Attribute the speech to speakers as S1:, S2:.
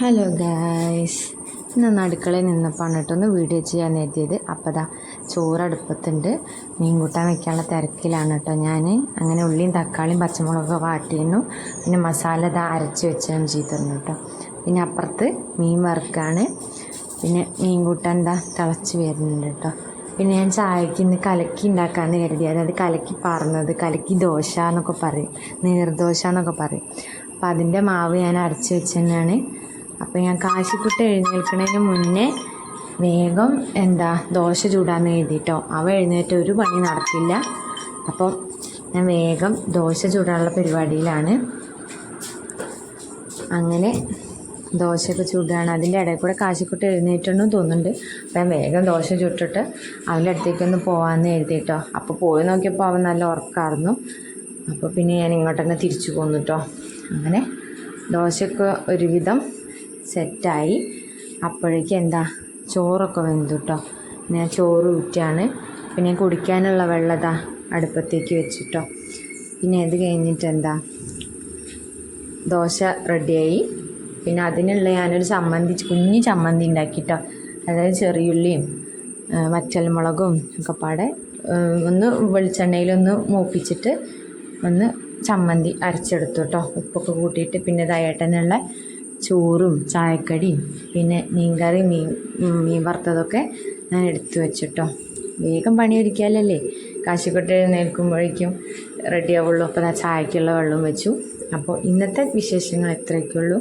S1: Hello guys ഇന്ന് അടുക്കളയിൽ നിന്നപ്പോൾ കേട്ടോ ഒന്ന് വീഡിയോ ചെയ്യാൻ എത്തിയത് അപ്പോൾ ദാ ചോറ് അടുപ്പത്തുണ്ട് മീൻ കൂട്ടാൻ വെക്കാനുള്ള തിരക്കിലാണ് കേട്ടോ ഞാൻ അങ്ങനെ ഉള്ളിയും തക്കാളിയും പച്ചമുളകൊക്കെ വാട്ടിയിരുന്നു പിന്നെ മസാല ഇതാ അരച്ച് വെച്ചാൽ ചെയ്തിരുന്നു കേട്ടോ. പിന്നെ അപ്പുറത്ത് മീൻ വറുക്കാണ്. പിന്നെ മീൻ കൂട്ടാൻ എന്താ തിളച്ച് വരുന്നുണ്ട് കേട്ടോ. പിന്നെ ഞാൻ ചായക്ക് ഇന്ന് കലക്കി ഉണ്ടാക്കാമെന്ന് കരുതി. അതായത് കലക്കി പറഞ്ഞത് കലക്കി ദോശ എന്നൊക്കെ പറയും. നീർദോശ എന്നൊക്കെ പറയും. അപ്പോൾ അതിന്റെ മാവ് ഞാൻ അരച്ച് വെച്ച് തന്നെയാണ്. അപ്പോൾ ഞാൻ കാശിക്കുട്ടി എഴുന്നേൽക്കുന്നതിന് മുന്നേ വേഗം എന്താ ദോശ ചൂടാന്ന് എഴുതിയിട്ടോ അവ എഴുന്നേറ്റ് ഒരു പണി നടക്കില്ല. അപ്പം ഞാൻ വേഗം ദോശ ചൂടാനുള്ള പരിപാടിയിലാണ്. അങ്ങനെ ദോശയൊക്കെ ചൂടാണ്. അതിന്റെ ഇടയിൽ കൂടെ കാശിക്കുട്ടി എഴുന്നേറ്റെന്നും തോന്നുന്നുണ്ട്. അപ്പം ഞാൻ വേഗം ദോശ ചുട്ടിട്ട് അവന്റെ അടുത്തേക്കൊന്ന് പോകാമെന്ന് എഴുതിയിട്ടോ അപ്പോൾ പോയി നോക്കിയപ്പോൾ അവൻ നല്ല ഉറക്കായിരുന്നു. അപ്പോൾ പിന്നെ ഞാൻ ഇങ്ങോട്ടന്നെ തിരിച്ചു പോന്നു കേട്ടോ അങ്ങനെ ദോശയൊക്കെ ഒരുവിധം സെറ്റായി. അപ്പോഴേക്കും എന്താ? ചോറൊക്കെ വെന്തു കേട്ടോ ഞാൻ ചോറ് ഊറ്റാണ്. പിന്നെ കുടിക്കാനുള്ള വെള്ളതാ അടുപ്പത്തേക്ക് വെച്ചിട്ടോ. പിന്നെ ഇത് കഴിഞ്ഞിട്ട് എന്താ ദോശ റെഡിയായി. പിന്നെ അതിനുള്ള ഞാനൊരു ചമ്മന്തി കുഞ്ഞ് ചമ്മന്തി ഉണ്ടാക്കിട്ടോ. അതായത് ചെറിയുള്ളിയും ആ, വറ്റൽമുളകും ഒക്കെ പാടെ ഒന്ന് വെളിച്ചെണ്ണയിലൊന്ന് മൂപ്പിച്ചിട്ട് ഒന്ന് ചമ്മന്തി അരച്ചെടുത്തു കേട്ടോ. ഉപ്പൊക്കെ കൂട്ടിയിട്ട് പിന്നെ ഇതായിട്ടനുള്ള ചോറും ചായക്കടിയും പിന്നെ മീൻകറി മീൻ മീൻ വറുത്തതൊക്കെ ഞാൻ എടുത്തു വെച്ചിട്ടോ. വേഗം പണി ഒരുക്കിയാലല്ലേ കാശിക്കൊട്ട് എഴുന്നേൽക്കുമ്പോഴേക്കും റെഡിയാവുള്ളൂ അപ്പോൾ ഞാൻ ചായക്കുള്ള വെള്ളം വെച്ചു. അപ്പോൾ ഇന്നത്തെ വിശേഷങ്ങൾ എത്രയൊക്കെയുള്ളൂ